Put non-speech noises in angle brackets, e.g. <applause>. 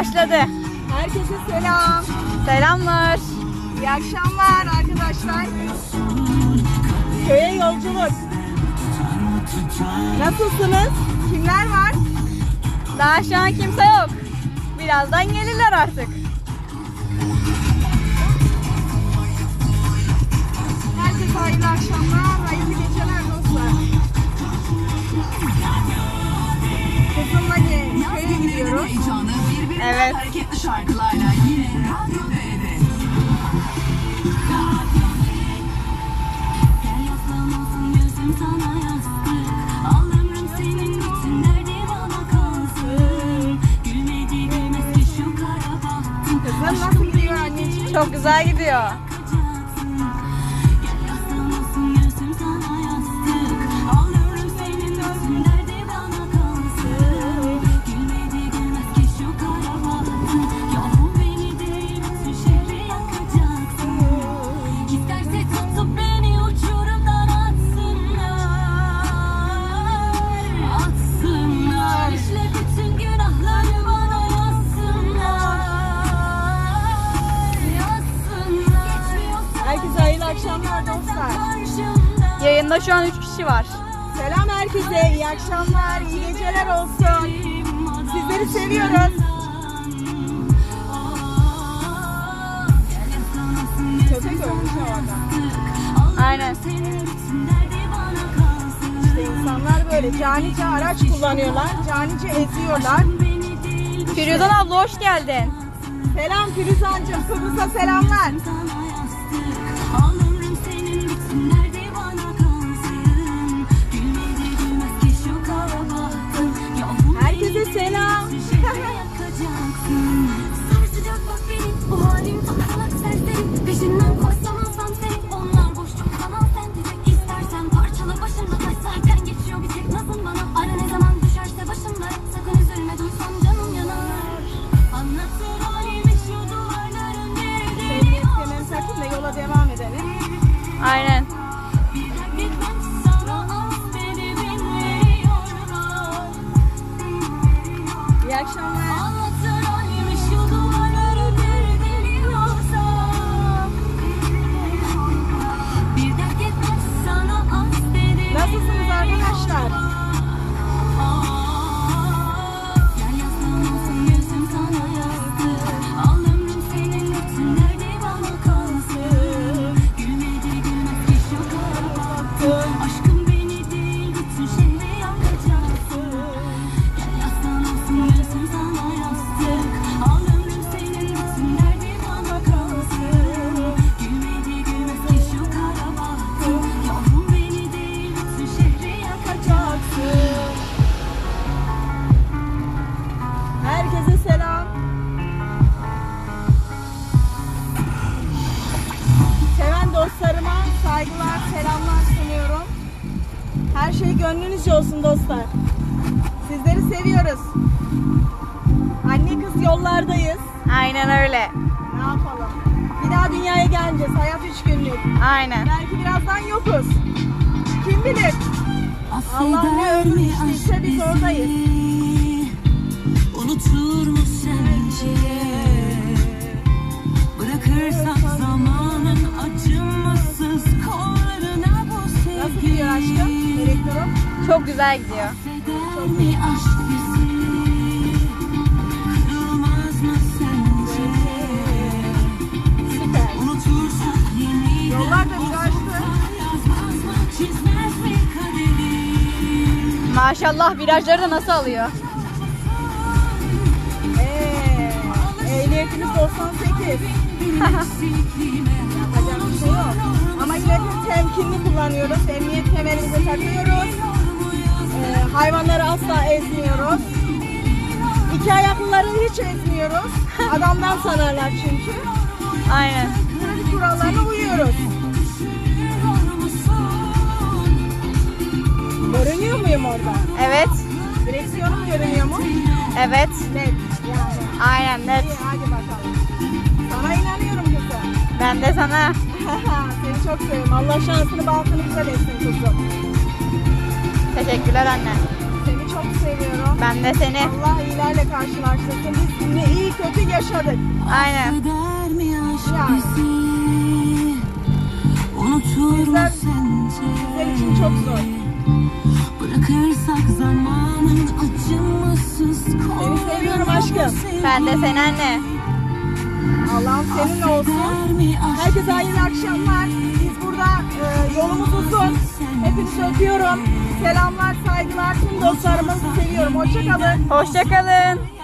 Başladı. Herkese selam. Selamlar. İyi akşamlar arkadaşlar. Köye yolculuk. Nasılsınız? Kimler var? Daha şu an kimse yok. Birazdan gelirler artık. Evet. hareketli şarkılarla yine Radyo Kızım nasıl gidiyor anneciğim? Çok güzel gidiyor. Yayında şu an 3 kişi var. Selam herkese, iyi akşamlar, iyi geceler olsun. Sizleri seviyoruz. Köpek ölmüş orada. Aynen. İşte insanlar böyle canice araç kullanıyorlar, canice eziyorlar. Firuzan abla hoş geldin. Selam Firuzan'cığım, Kıbrıs'a selamlar. Her şey gönlünüzce olsun dostlar. Sizleri seviyoruz. Anne kız yollardayız. Aynen öyle. Ne yapalım? Bir daha dünyaya geleceğiz. Hayat üç günlük. Aynen. Belki birazdan yokuz. Kim bilir? Allah ne ömür içtiyse biz oradayız. Unutur mu sence? Bırakırsak zamanın Çok güzel gidiyor. Unutursak yeni Yollar da virajlı. Maşallah virajları da nasıl alıyor? Ee, ehliyetimiz 98. Yapacak bir şey yok. <laughs> Ama yine temkinli kullanıyoruz. Emniyet kemerimizi takıyoruz. Ee, hayvanları asla ezmiyoruz. İki ayaklıları hiç ezmiyoruz. Adamdan sanarlar çünkü. Aynen. Trafik kurallarına uyuyoruz. Görünüyor muyum orada? Evet. Direksiyonum görünüyor mu? Evet. Net. Yani. Aynen net. İyi hadi bakalım. Sana inanıyorum kızım. Ben de sana. <laughs> Seni çok seviyorum. Allah şansını baltını güzel etsin kuzum. Teşekkürler anne. Seni çok seviyorum. Ben de seni. Allah iyilerle karşılaştırsın. Biz ne iyi kötü yaşadık. Aynen. Eder mi aşk Yani. bizi? Unutur mu Bizler- sence? Bizler için çok zor. Bırakırsak zamanın acımasız Seni seviyorum aşkım. Ben de seni anne. Allah'ım seninle olsun. Herkese hayırlı akşamlar. Biz burada e, yolumuz uzun. Hepinizi öpüyorum. Selamlar, saygılar. Tüm dostlarımızı seviyorum. Hoşçakalın. Hoşçakalın.